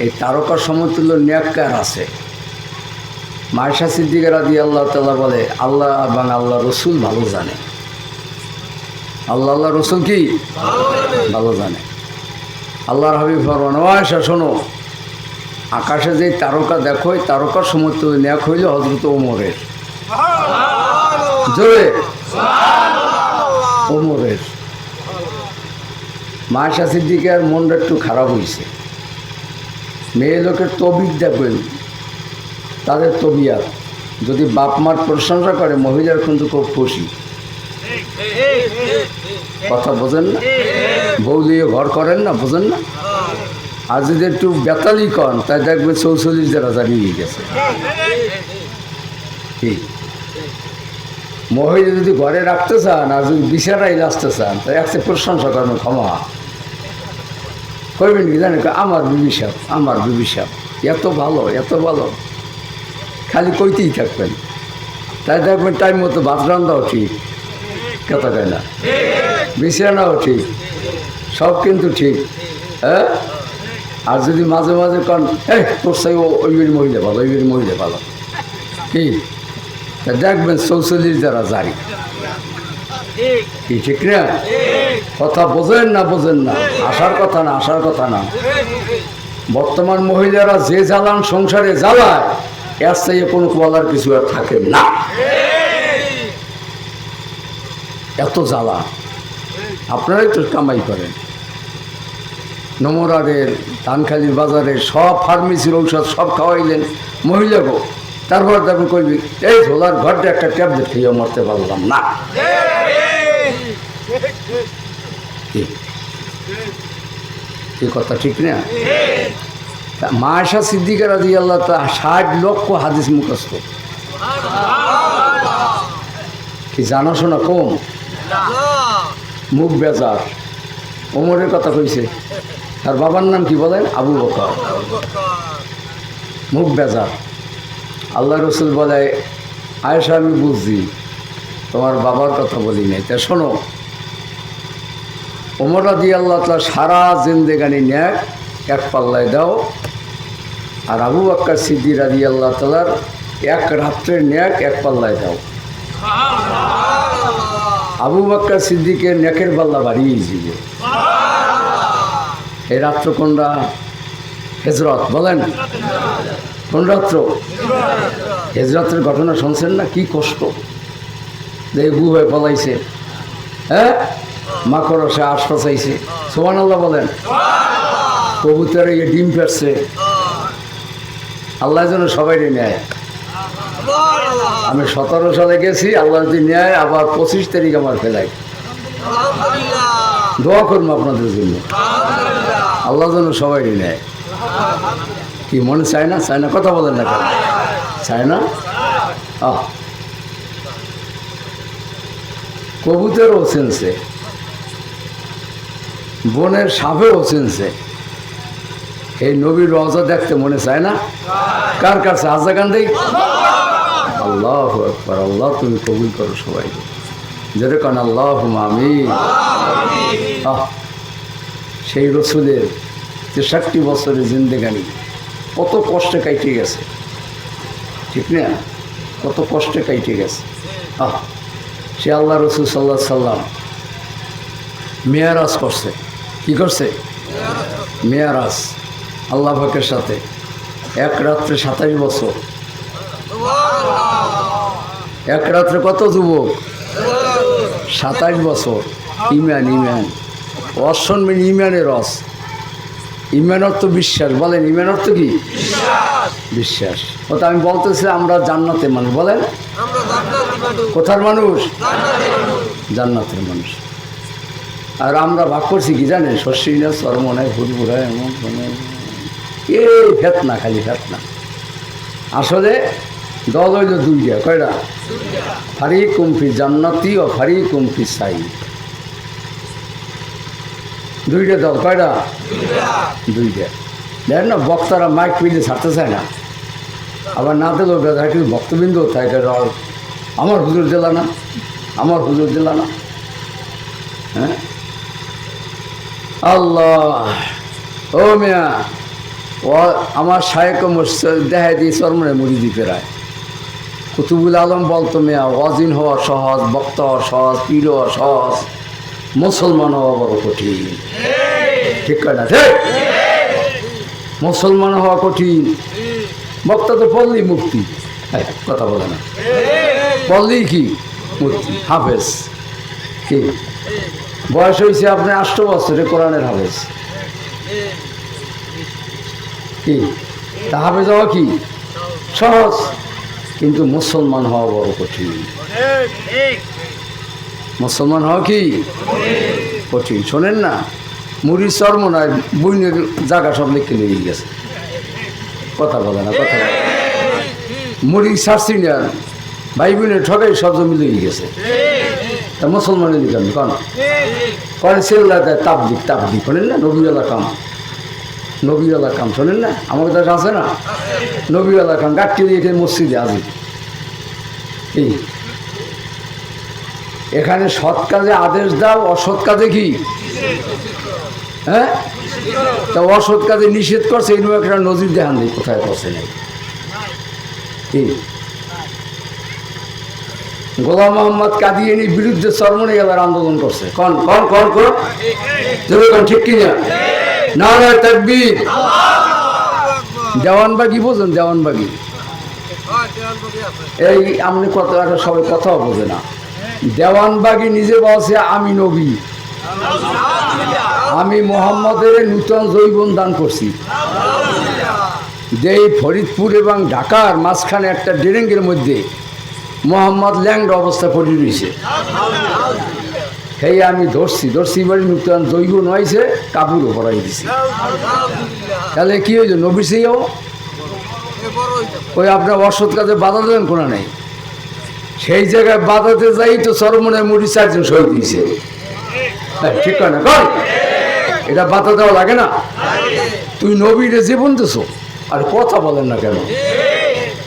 এই তারকা সমতুল্য ন্যাক্কার আছে। মায়েশা সিদ্দিকার আদি আল্লাহ তালা বলে, আল্লাহ এবং আল্লাহ রসুল ভালো জানে। আল্লাহ আল্লাহ রসুল কি? ভালো জানে। আল্লাহর হাবিব ফরমান শোনো, আকাশে যে তারকা দেখো, এই তারকার সমতুল্য ন্যাক হইল হজরত ওমরের। জোরে। ওমরের। মায়েশা সিদ্দিকার মনটা একটু খারাপ হয়েছে মেয়ে লোকের তবিক দেখবেন, তাদের তবিয়াত যদি বাপ মার প্রশংসা করে, মহিলার কিন্তু খুব খুশি। কথা বোঝেন না? বউ দিয়ে ঘর করেন না, বোঝেন না? আর যদি একটু বেতালি কন, তাই দেখবে চৌচল্লিশ দেড় হাজার নিয়ে গেছে। ঠিক মহিলা যদি ঘরে রাখতে চান, আর যদি বিছানায় আসতে চান তাই একটা প্রশংসা করেন, ক্ষমা। করবেন কি জানেন? আমার বিবি সাহেব, আমার বিবি সাহেব, এত ভালো এত ভালো। খালি কইতেই থাকবেন। তাই দেখবেন টাইম মতো ভাত রান্নাও ঠিক, কথা কয় না। বিছানাও ঠিক, সব কিন্তু ঠিক হ্যাঁ? আর যদি মাঝে মাঝে কন, এই, তোর সাই ওই বাড়ি মহিলা ভালো, ওই বাড়ি মহিলা ভালো। কি? তা দেখবেন চৌচল্লিশ দ্বারা জারি। কি ঠিক না? কথা বোঝেন না বোঝেন না। আসার কথা না, আসার কথা না। বর্তমান মহিলারা যে জ্বালান সংসারে জ্বালায়, এর চাইয়ে কোনো বলার কিছু আর থাকে না। এত জ্বালা। আপনারাই তো কামাই করেন। নমরারের ধানখালির বাজারে সব ফার্মেসির ঔষধ সব খাওয়াইলেন মহিলাকে তারপর তারপর কইবি, এই ঝোলার ঘরটা একটা ট্যাবলেট খেয়ে মরতে পারলাম না। কি কথা ঠিক না? তা মায়েশা সিদ্দিকার রাজি আল্লাহ তা ষাট লক্ষ হাদিস মুখস্থ। কি জানাশোনা কম? মুখ বেজার। ওমরের কথা কইছে। তার বাবার নাম কি বলেন? আবু বকর। মুখ বেজার। আল্লাহ রসুল বলে, আয়েশা আমি বুঝছি, তোমার বাবার কথা বলি নাই। তা শোনো ওমর দি আল্লাহ তালা সারা জিন্দেগানি ন্যাক এক পাল্লায় দাও। আর আবু বাক্কার সিদ্দি রাজি আল্লাহ তালার এক রাত্রের ন্যাক এক পাল্লায় দাও। আবু বাক্কার সিদ্দিকের নেকের পাল্লা বাড়িয়ে দিবে। এই রাত্র কোনটা হেজরত বলেন। কোন রাত্র? হেজরতের ঘটনা শুনছেন না? কি কষ্ট। যে হয়ে পলাইছে। হ্যাঁ? মাকড় সে আশপাশ আইছে সোমান আল্লাহ বলেন। কবুতরে ইয়ে ডিম ফেরছে আল্লাহ যেন সবাই নেয়। আমি সতেরো সালে গেছি আল্লাহ যদি নেয় আবার পঁচিশ তারিখ আমার ফেলাই দোয়া করব আপনাদের জন্য। আল্লাহ যেন সবাই নেয়। কি মনে চায় না? চায় না? কথা বলেন না চায় না? আহ। কবুতরও চিনছে বনের সাপেও চিনছে। এই নবীর রজা দেখতে মনে চায় না? কার কাছে? আজা গান দেই আল্লাহ একবার আল্লাহ তুমি কবুল করো সবাই যেরকম আল্লাহ আমি আহ সেই রসুলের তেষট্টি বছরের জিন্দেগানি কত কষ্টে কাইটে গেছে। ঠিক না? কত কষ্টে কাইটে গেছে। আহ সে আল্লাহ রসুল সাল্লাহ সাল্লাম মেয়ারাজ করছে। কি করছে? মেয়ারাজ আল্লাহ পাকের সাথে। এক রাত্রে সাতাশ বছর। এক রাত্রে কত যুবক? সাতাশ বছর। ইমান ইমান অসন্মিন ইমানের রস। ইমান অর্থ বিশ্বাস। বলেন ইমান অর্থ কি? বিশ্বাস। ও আমি বলতেছি আমরা জান্নাতের মানুষ বলেন। কোথার মানুষ। জান্নাতের মানুষ। আর আমরা ভাগ করছি কি জানেন? শস্যিনা চরমনায় ফুরফুরা এমন মানে এই ফেতনা খালি ফেত না। আসলে দল হইল দুইটা কয়টা? ফারি কুমফি জান্নাতি ও ফারি কুমফি সাই দুইটা দল, কয়টা? দুইটা। দেখেন না, বক্তারা মাইক পিলে ছাড়তে চায় না। আবার না দিলেও বেদা কিন্তু ভক্তবৃন্দ থাকে আমার হুজুর দিলা না, আমার হুজুর দিলা না। হ্যাঁ? আল্লাহ। ও মিয়া, ও আমার শায়েক দেখাই দিয়ে চরমনে মুড়ি দিতে রায় কুতুবুল আলম বলতো মেয়া ওয়াজিন হওয়া সহজ, বক্ত হওয়া সহজ, পীর হওয়া সহজ, মুসলমান হওয়া বড় কঠিন। ঠিক না? মুসলমান হওয়া কঠিন। বক্তা তো পড়লেই মুক্তি। কথা বলে না। পড়লেই কি? মুক্তি। হাফেজ। কি? বয়স হয়েছে আপনি আষ্ট বছরে কোরআনের হাফেজ। কি? তা হাফেজ হওয়া কি? সহজ। কিন্তু মুসলমান হওয়া বড় কঠিন। মুসলমান হওয়া কি? কঠিন। শোনেন না মুড়ি চর্ম নয় বইনের জায়গা সব লিখে নিয়ে গেছে। কথা বলে না, কথা। মুড়ি সারছি না ভাই বোনের ঠকাই সব জমি লিয়ে গেছে। তা মুসলমানের লিখান কন। করে সেল্লা দেয় তাবদিক তাবদিক শোনেন না? নবীওয়ালা কাম। নবীওয়ালা কাম, শোনেন না? আমার কাছে আছে না? নবীওয়ালা কাম গাঠটি দিয়ে মসজিদে আজি এই। এখানে সৎ কাজে আদেশ দাও, অসৎ কাজে কি? হ্যাঁ? তা অসৎ কাজে নিষেধ করছে নিয়ে একটা নজির দেখান নেই, কোথায় করছে নেই। কি গোলাম মোহাম্মদ কাদিয়ানির বিরুদ্ধে চরমনে গেলার আন্দোলন করছে। কন কন কন কন। ঠিক কিনা? না না তাকবীর। দেওয়ানবাগি বোঝেন, দেওয়ানবাগি। এই আপনি কত একটা সবাই কথাও বোঝে না। দেওয়ানবাগি নিজে বলছে, আমি নবী। আমি মোহাম্মদের নূতন জৈবন দান করছি। যে ফরিদপুর এবং ঢাকার মাঝখানে একটা ডেরেঙ্গের মধ্যে মোহাম্মদ ল্যাংড অবস্থা পড়ে রয়েছে। সেই আমি ধরছি ধরছি বাড়ি নূতন জৈব নয়ছে কাপড়ও পরাই দিছি। তাহলে কি হয়েছে নবী সিংও ওই আপনার অসৎ কাজে বাধা দেবেন কোনো নেই? সেই জায়গায় বাধাতে যাই তো সরমনে মুড়ি চারজন শহীদ দিয়েছে হ্যাঁ, ঠিক না? কর এটা বাধা দেওয়া লাগে না? তুই নবীরে যে বলতেছো আর কথা বলেন না কেন?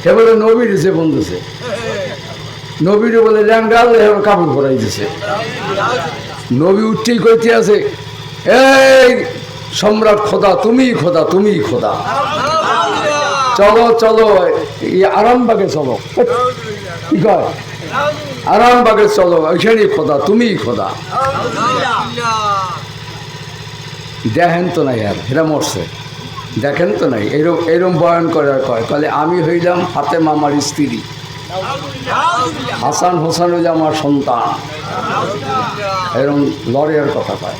সে বলে নবীরে যে বলতেছে নবীরে বলে ল্যাংডাল এবার কাপড় পরাই দিছে। নবী উঠতেই কইতে আছে, এই সম্রাট খোদা, তুমিই খোদা তুমিই খোদা। চলো চলো আরামবাগে চলো। কি কয়? আরামবাগে চলো ওইখানেই খোদা, তুমিই খোদা। দেখেন তো নাই আর, এরা মরছে। দেখেন তো নাই, এরম এরম বয়ন করে আর কয়, তাহলে আমি হইলাম ফাতেম আমার স্ত্রী। হাসান হোসেন হইল আমার সন্তান। এরম লড়ের কথা কয়।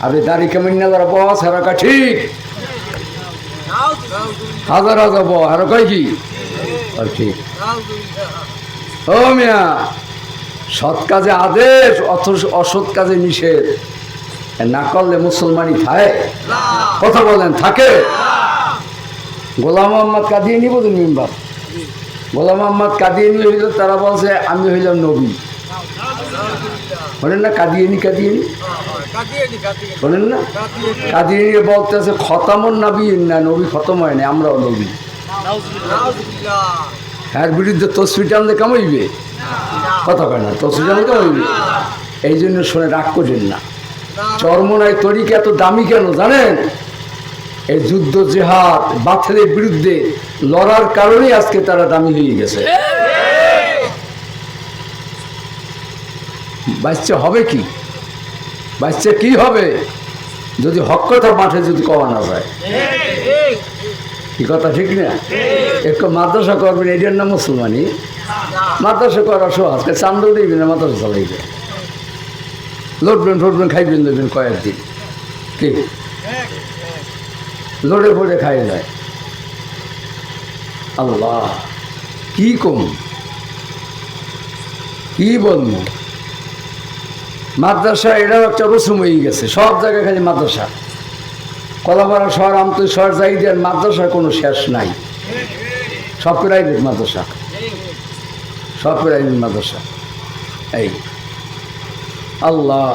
আরে দাড়ি কেমন না বস, হেরা ঠিক। হাজার হাজার ব হেরা কয় কি? আর ঠিক। ও মিয়া, সৎ কাজে আদেশ, অথচ অসৎ কাজে নিষেধ। না করলে মুসলমানই থাকে। কথা বলেন, থাকে। গোলাম মোহাম্মদ কাদিয়ানি বোঝেন মেম্বার। গোলাম মোহাম্মদ কাদিয়ানি হইল, তারা বলছে, আমি হইলাম নবী। বলেন না, কাদিয়ানি কাদিয়ানি? বলেন না, কাদিয়ানি বলতেছে, খতামন নবী, না, নবী খতম হয় না আমরাও নবী। এর বিরুদ্ধে তসবির টানলে কামাইবে কথা কয় না, তসবির টানলে কামাইবে এই জন্য শুনে রাগ করেন না। চর্মনায় তরিকা এত দামি কেন, জানেন? এই যুদ্ধ জেহাদ বাথেলের বিরুদ্ধে লড়ার কারণে আজকে তারা দামি হয়ে গেছে। বাচ্চা হবে কি? বাচ্চা কি হবে? যদি হক কথা মাঠে যদি কওয়া না যায়। কি কথা ঠিক না? একটু মাদ্রাসা করবেন, এটার নাম মুসলমানি। মাদ্রাসা করা সহজ চান্দল দিবেন না মাদ্রাসা চালাইবে লড়বেন ফটবেন খাইবেন দেবেন কয়েকদিন। কি? লড়ে পড়ে খাই যায়। আল্লাহ, কি কম? কি বলব? মাদ্রাসা এটাও একটা রসুম হয়ে গেছে, সব জায়গায় খালি মাদ্রাসা। কলাপাড়া শহর আমতো শহর যাই দেওয়ার মাদ্রাসার কোনো শেষ নাই। সব প্রাইভেট মাদ্রাসা। সব প্রাইভেট মাদ্রাসা। এই, আল্লাহ,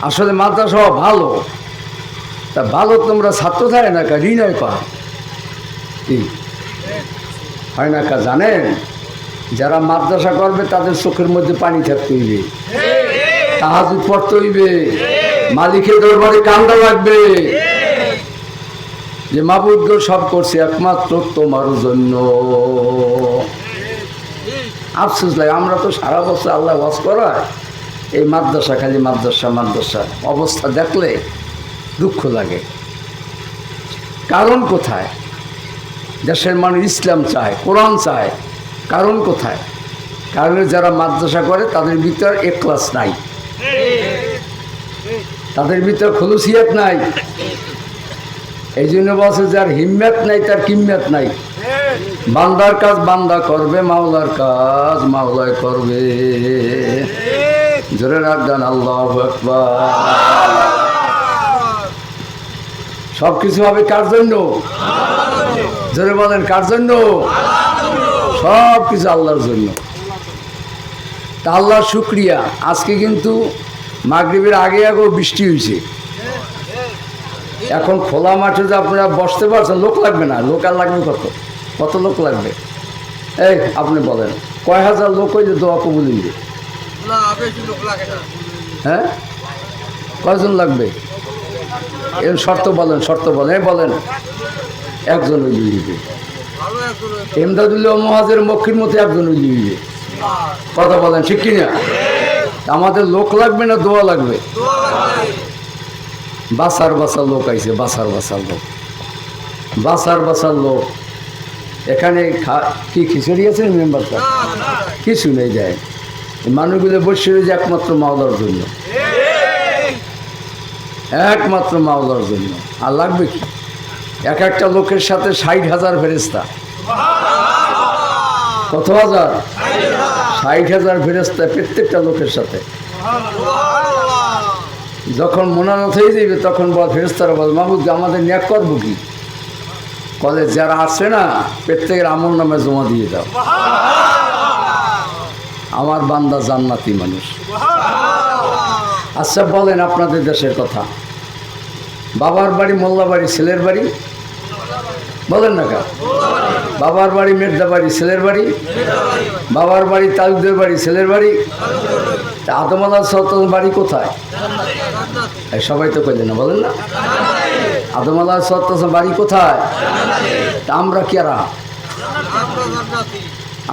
আসলে মাদ্রাসা ভালো। তা ভালো তোমরা ছাত্র থাকে না কা ঋণয় কর কি? হয় না কা, জানেন? যারা মাদ্রাসা করবে, তাদের চোখের মধ্যে পানি থাকতে হইবে। তাহাজুদ পড়তে হইবে। মালিকের দরবারে কান্দা লাগবে। যে মাবুদ্দ সব করছে একমাত্র তোমার জন্য। আফসোস লাগে, আমরা তো সারা বছর আল্লাহ ওয়াজ করায়। এই মাদ্রাসা খালি মাদ্রাসা মাদ্রাসা। অবস্থা দেখলে দুঃখ লাগে। কারণ কোথায়? দেশের মানুষ ইসলাম চায়, কোরআন চায়, কারণ কোথায়? কারণ যারা মাদ্রাসা করে, তাদের ভিতর ক্লাস নাই। তাদের ভিতর খলুসিয়াত নাই। এই জন্য বলছে, যার হিম্মত নাই, তার কিম্মত নাই। বান্দার কাজ বান্দা করবে, মাওলার কাজ মাওলায় করবে। জোরে রাখবেন, আল্লাহ সব কিছু হবে কার জন্য? জোরে বলেন কার জন্য? সব কিছু আল্লাহর জন্য। তা আল্লাহর শুক্রিয়া। আজকে কিন্তু মাগরীবের আগে আগেও বৃষ্টি হয়েছে। এখন খোলা মাঠে যে আপনারা বসতে পারছেন লোক লাগবে না। লোক আর লাগবে কত? কত লোক লাগবে? এই আপনি বলেন কয় হাজার লোক হইলে দোয়া কবুল হ্যাঁ? কয়জন লাগবে? এর শর্ত বলেন শর্ত বলেন বলেন। একজন একজন হয়েছে। এমদাদুল্লাহ মহাজের মক্ষীর মতো একজন ওই দিবে কথা বলেন, ঠিক কিনা? আমাদের লোক লাগবে না, দোয়া লাগবে? বাসার বাসার লোক আইছে, বাসার বাসার লোক। বাসার বাসার লোক। এখানে কি খিচুড়ি আছে মেম্বারটা। কিছু নেই যায়। মানুষগুলো বসে রয়েছে একমাত্র মাওলার জন্য। একমাত্র মাওলার জন্য। আর লাগবে কি? এক একটা লোকের সাথে ষাট হাজার ফেরেস্তা কত হাজার? ষাট হাজার ফেরেস্তা প্রত্যেকটা লোকের সাথে। যখন মোনানত হয়ে যাবে, তখন বল ফেরেস্তারা বল মাহবুদ আমাদের ন্যাক করব কি? কলে যারা আছে না, প্রত্যেকের আমল নামে জমা দিয়ে দাও। আমার বান্দা জান্নাতি মানুষ। আচ্ছা বলেন আপনাদের দেশের কথা। বাবার বাড়ি, মোল্লা বাড়ি, ছেলের বাড়ি? বলেন না কা বাবার বাড়ি মেঘদা বাড়ি, ছেলের বাড়ি? বাবার বাড়ি তালুদের বাড়ি, ছেলের বাড়ি? তা আদম আল্লাহ বাড়ি কোথায়? সবাই তো কইলেন না, বলেন না। আদম আল্লাহ বাড়ি কোথায়? তা আমরা কেরা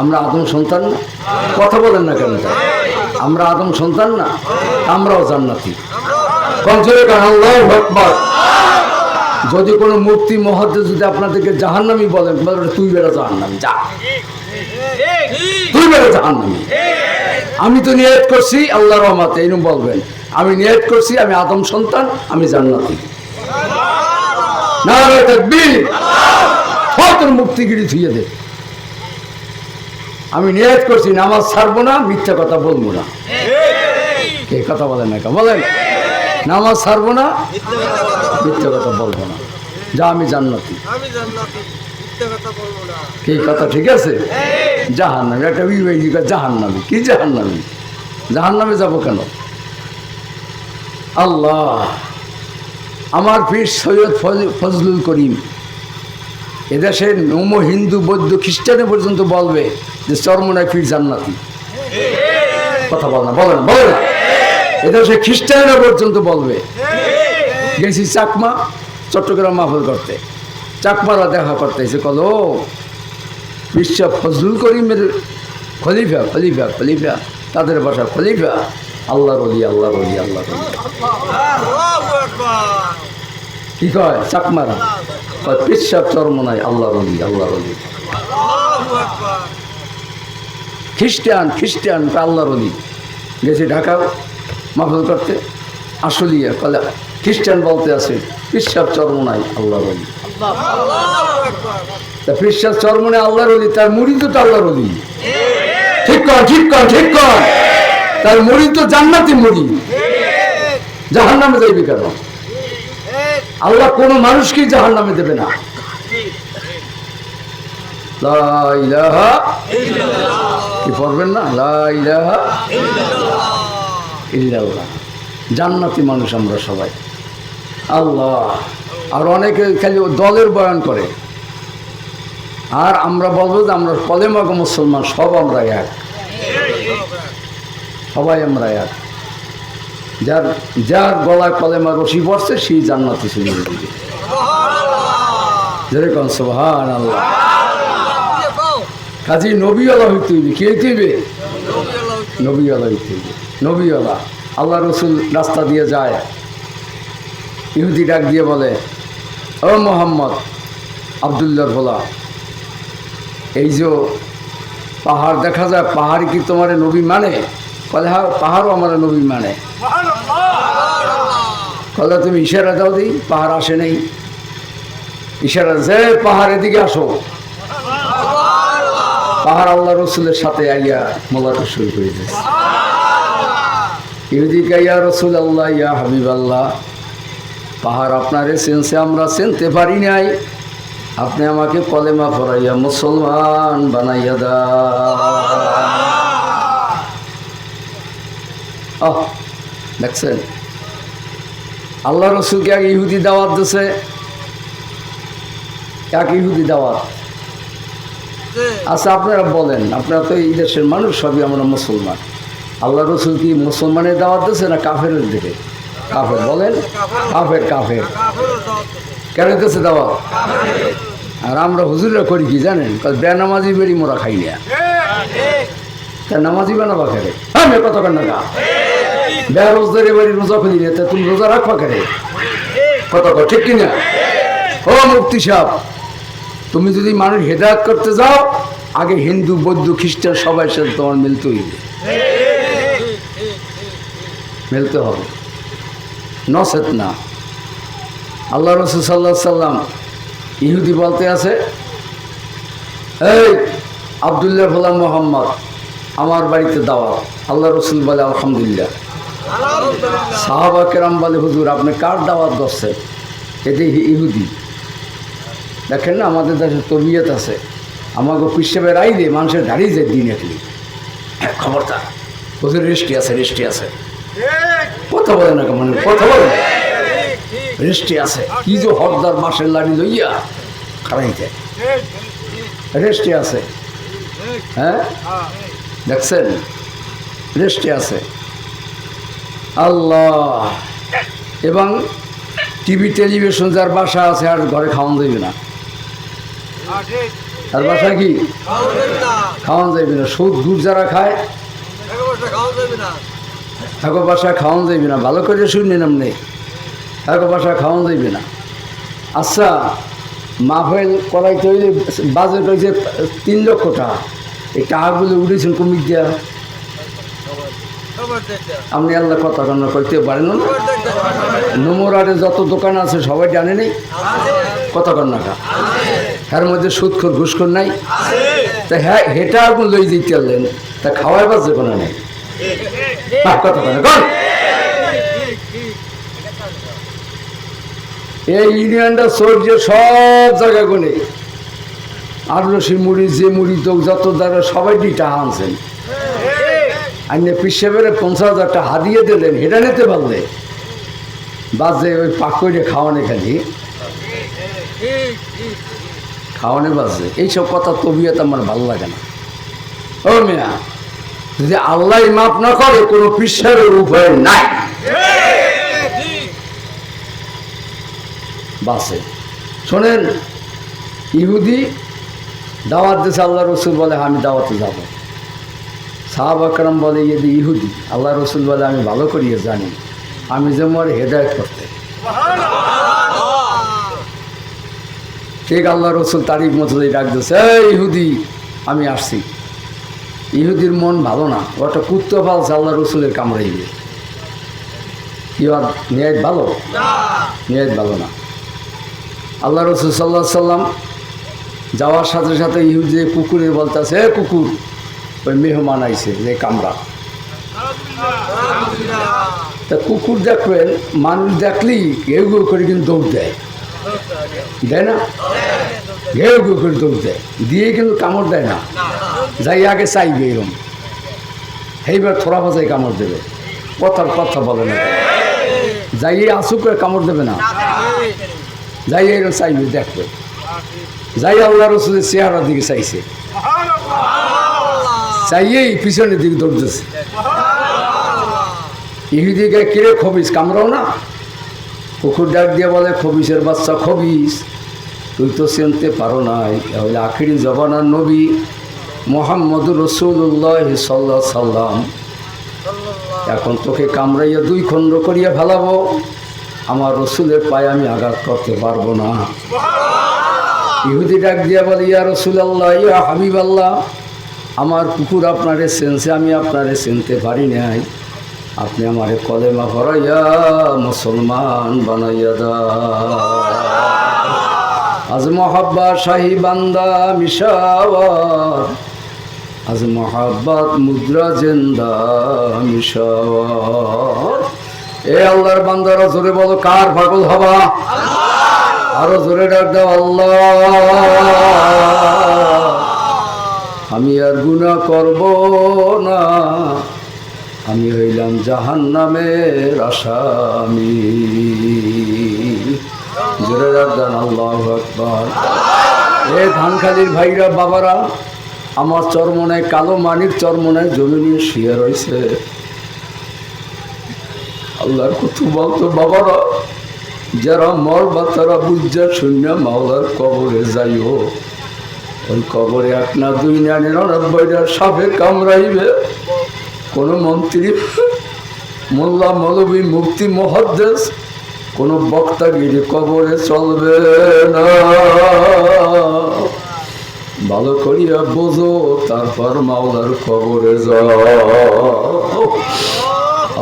আমরা আদম সন্তান না? কথা বলেন না কেন? আমরা আদম সন্তান না? আমরাও জান্নাতি। কঞ্চরে আল্লাহ আকবার। যদি কোনো মূর্তি মহদ্দে যদি আপনাদেরকে জাহান্নামি বলেন তুই বেরো জাহান্নামি, যা। তুই বেরো জাহান্নামি। আমি তো নিয়ত করছি, আল্লাহ রহমাতে এইরকম বলবেন। আমি নিয়ত করছি, আমি আদম সন্তান, আমি জান্নাতি। না তোর মুক্তিগিরি থুয়ে দে। আমি নিয়ত করছি, নামাজ ছাড়বো না, মিথ্যা কথা বলব না। কে কথা বলেন না? বলেন। নামাজ ছাড়বো না মিথ্যা কথা বলব না। যা আমি জান্নাতি। কি কথা ঠিক আছে? জাহান্নামি একটা বিবাহী জাহান্নামি। কি জাহান্নামি? জাহান্নামে যাব কেন? আল্লাহ আমার পীর সৈয়দ ফজলুল করিম এদেশের নম হিন্দু বৌদ্ধ খ্রিস্টানে পর্যন্ত বলবে যে চরমনায় পীর জান্নাতি। কথা বল না বলে না বলে না। এদেশে খ্রিস্টানেরা পর্যন্ত বলবে। গেছি চাকমা, চট্টগ্রাম মাহফল করতে। চাকমারা দেখা করতে এসে কল, বিশ্ব ফজলুল করিমের খলিফা খলিফা খলিফা, তাদের বাসা খলিফা। আল্লাহ রলি আল্লাহ রলি আল্লাহ। কি কয়? চাকমারা। পিসাব চর্ম নাই আল্লাহ রলি আল্লাহ রলি খ্রিস্টান খ্রিস্টান আল্লাহ রলি গেছি ঢাকা মাহফল করতে আসলিয়া কলে খ্রিস্টান বলতে আছে পিসাব চর্ম নাই আল্লাহ রলি তা পিসাব চর্ম নাই আল্লাহ রলি তার মুড়ি তো আল্লাহ রলি ঠিক কর ঠিক কর ঠিক কর। তার মুড়ি তো জান্নাতি মুড়ি। জাহান নামে যাইবে কেন? আল্লাহ কোনো মানুষকেই জাহান নামে দেবে না। কি পড়বেন না? লা ইলাহা ইল্লাল্লাহ। জান্নাতি মানুষ আমরা সবাই। আল্লাহ। আর অনেকে খালি দলের বয়ান করে। আর আমরা বলব যে আমরা কলেমাগ মুসলমান, সব আমরা এক। সবাই আমরা এক। যার যার গলায় কলেমা রশি পড়ছে, সেই জান্নাতি সুবহানাল্লাহ। যেরকম সোহান আল্লাহ কাজী নবীওয়ালা হইতে হইবে, কে নবী আল্লাহ নবীওয়ালা হইবে নবীওয়ালা, আল্লাহ রসুল রাস্তা দিয়ে যায়। ইহুদি ডাক দিয়ে বলে, ও মোহাম্মদ আবদুল্লার ভোলা, এই যে পাহাড় দেখা যায়, পাহাড় কি তোমার নবী মানে? কলে হ্যাঁ পাহাড়ও আমার নবী মানে। কলে তুমি ইশারা দাও দিই পাহাড় আসে নেই। ইশারা, যে পাহাড় এদিকে আসো। পাহাড় আল্লাহ রসুলের সাথে আইয়া মোলাটা শুরু করে দিয়েছে। ইহুদি ইয়া রসুল আল্লাহ ইয়া হাবিব আল্লাহ পাহাড় আপনারে চেনছে আমরা চিনতে পারি নাই। আপনি আমাকে কলেমা পড়াইয়া মুসলমান বানাইয়া দা দেখছেন? আল্লাহ রসুলকে এক ইহুদি দাওয়াত দিছে। এক ইহুদি দাওয়াত। আচ্ছা আপনারা বলেন, আপনারা তো এই দেশের মানুষ, সবই আমরা মুসলমান। আল্লাহ রসুল কি মুসলমানের দাওয়াত দিচ্ছে না কাফের দিকে? কাফের, বলেন। কাফের কাফের। কেন দিচ্ছে দাওয়াত? আর আমরা হুজুররা করি কি জানেন? বেনামাজি বেরি মোরা খাই না। তা নামাজি বানাবা খেলে আমি কত কেন না বেরোজদারি বাড়ি রোজা খুলি না, তা তুমি রোজা রাখবা কেন কত ঠিক কিনা? ও মুক্তি সাহ তুমি যদি মানুষ হেদায়ত করতে যাও, আগে হিন্দু, বৌদ্ধ, খ্রিস্টান সবাই সাথে তোমার মিলতে হইবে। মিলতে হবে। নসেত না। আল্লাহ রসুল সাল্লাহ সাল্লাম ইহুদি বলতে আছে, এই আবদুল্লাহ ভোলাম মোহাম্মদ, আমার বাড়িতে দাওয়া আল্লাহ রসুল বলে, আলহামদুলিল্লাহ। সাহাবা কেরাম বলে, হুজুর, আপনি কার দাওয়াত দশছেন এতে ইহুদি। দেখেন না, আমাদের দেশে তবিয়ত আছে। আমাকে পিসেবের আইলে মানুষের দাঁড়িয়ে যায় দিন একলি। খবরটা হুজুর রেস্টি আছে রেস্টি আছে। কথা বলে না মানে কথা বলে রেস্টি আছে। কি যে হরদার মাসের লাড়ি লইয়া খারাই যায় রেস্টি আছে। হ্যাঁ? দেখছেন? রেস্টে আছে। আল্লাহ। এবং টিভি, টেলিভিশন যার বাসা আছে, আর ঘরে খাওয়ান যাইবে না। তার বাসা কি? খাওয়ান যাইবে না, সুদ গুড় যারা খায় থাকো বাসা খাওয়ান যাইবে না, ভালো করে শুনে নাম নেই থাকো বাসা খাওয়ান যাইবে না। আচ্ছা মাফেল করাইতে হইলে বাজেট হয়েছে তিন লক্ষ টাকা। এই টাকাগুলো উঠেছেন কমিক দিয়া। আপনি আল্লাহ কথা কান্না করতে পারেন না। দেখতে নোমরারে যত দোকান আছে, সবাই জানে নেই কত এর মধ্যে সুদখোর ঘুষখোর নাই। তা হ্যাঁ হেটা আগুন লই দিতে পারলেন, তা খাওয়াই বাজছে কোনো নাই। কন্যা কর এই ইউনিয়নটা সৌর্য সব জায়গা গুনে। আর রসি মুড়ি, যে মুড়ি তো যত দ্বারা সবাই ডিটা আনছেন। আইনে পিসেবের পঞ্চাশ হাজার হারিয়ে দিলেন, হেটা নিতে পারলে। বাজে ওই পাক করে খাওয়ানে খালি। খাওয়ানে বাজে এইসব কথা তবিয়ত আমার ভালো লাগে না। ও মিয়া, যদি আল্লাহ মাফ না করে, কোনো পিসের উপায় নাই। বাসে শোনেন, ইহুদি দাওয়াত দিয়েছে, আল্লাহ রসুল বলে, আমি দাওয়াতে যাব। সাহাব আকরাম বলে ইয়ে ইহুদি। আল্লাহ রসুল বলে, আমি ভালো করিয়ে জানি। আমি যেমন হেদায়ত করতে। ঠিক আল্লাহ রসুল তারিখ মতো ডাক এই ইহুদি, আমি আসছি। ইহুদির মন ভালো না। ওটা কুত্তো পালছে আল্লাহ রসুলের কামড়াইবে কি আর নিয়াত ভালো? নিয়াত ভালো না। আল্লাহ রসুল সাল্লাহ সাল্লাম যাওয়ার সাথে সাথে ইহুদি কুকুরে বলতেছে এ কুকুর! ওই মেহমান আইছে, যে কামড়া। তা কুকুর দেখবেন, মানুষ দেখলেই ঘেউ করে কিন্তু দৌড় দেয়। দেয় না? ঘেউ ঘেউ করে দৌড় দেয় দিয়ে কিন্তু কামড় দেয় না। যাই আগে চাইবে এরম। এইবার থোড়া ভাজাই কামড় দেবে। কথার কথা বলে না। যাই আসুক করে কামড় দেবে না। যাই এরকম চাইবে, দেখবে। যাই আল্লাহ রসুলের চেহারার দিকে চাইছে। চাইয়েই পিছনের দিকে দৌড়তেছে। ইহুদিকে কিরে খবিস, কামড়াও না। কুকুর ডাক দিয়ে বলে খবিসের বাচ্চা খবিস তুই তো চিনতে পারো নাই। তাহলে আখিরি জবানার নবী মোহাম্মদ রসুল্লাহ সাল্লাহ সাল্লাম এখন তোকে কামড়াইয়া দুই খণ্ড করিয়া ফেলাবো। আমার রসুলের পায়ে আমি আঘাত করতে পারব না। ইহুদি ডাক দিয়া বলে ইয়া রসুল আল্লাহ ইয়া হাবিব আল্লাহ আমার কুকুর আপনারে সেন্সে আমি আপনারে চিনতে পারি নাই। আপনি আমারে কলেমা ভরাইয়া মুসলমান বানাইয়া দা আজ মহাব্বা শাহী বান্দা মিশাওয়ার আজ মহাব্বাত মুদ্রা জেন্দা মিশাওয়ার এ আল্লাহর বান্দারা জোরে বলো, কার পাগল হবা? আরও জোরে ডাক দাও, আল্লাহ। আমি আর গুণা করব না। আমি হইলাম জাহান নামের আসামি। জোরে রাখদান আল্লাহ আকবার। এ ধানখালির ভাইরা, বাবারা, আমার চরমনায় কালো মানিক চরমনায় জমি নিয়ে শুয়ে রয়েছে আল্লাহর কুতু বলতো, বাবারা, যারা মরবা তারা বুঝা শূন্য মাওলার কবরে যাইও। ওই কবরে এক না দুই না নিরানব্বইটা সাপে কামড়াইবে। কোনো মন্ত্রী, মোল্লা মৌলবী মুক্তি মহাদ্দেশ, কোনো বক্তাগিরি কবরে চলবে না। ভালো করিয়া বোঝো, তারপর মাওলার কবরে যাও।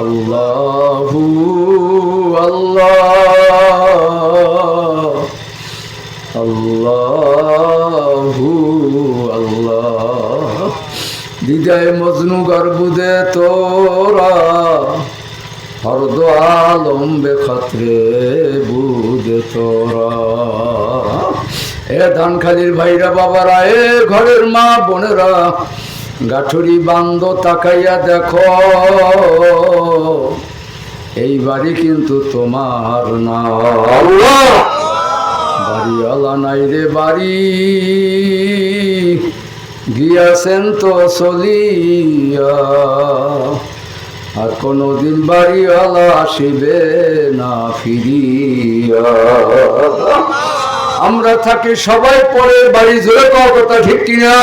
আল্লাহু আল্লাহ, আল্লাহু দিদায় মজনু গর্বুদে তোরা, হরদ আলম বেখত্রে বুদে তোরা। এ ধানখালির ভাইরা বাবারা, এ ঘরের মা বোনেরা, গাঠুরি বান্দ তাকাইয়া দেখো। এই বাড়ি কিন্তু তোমার না। বাড়িওয়ালা নাই রে বাড়ি। গিয়াছেন তো চলিয়া, আর কোনোদিন বাড়িওয়ালা আসিবে না ফিরিয়া। আমরা থাকি সবাই পরে বাড়ি, জোরে পাওয়া কথা ঠিক কিনা?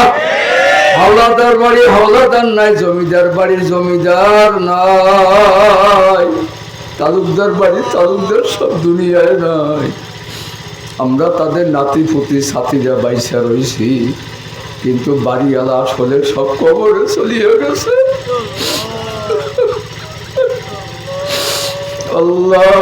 হাওলাদার বাড়ি হাওলাদার নাই, জমিদার বাড়ির জমিদার নাই। তালুকদার বাড়ি তালুকদার সব দুনিয়ায় নাই। আমরা তাদের নাতি পুতি সাথীরা বাইসা রয়েছি কিন্তু বাড়িওয়ালা আসলে সব কবরে চলিয়ে গেছে। আল্লাহ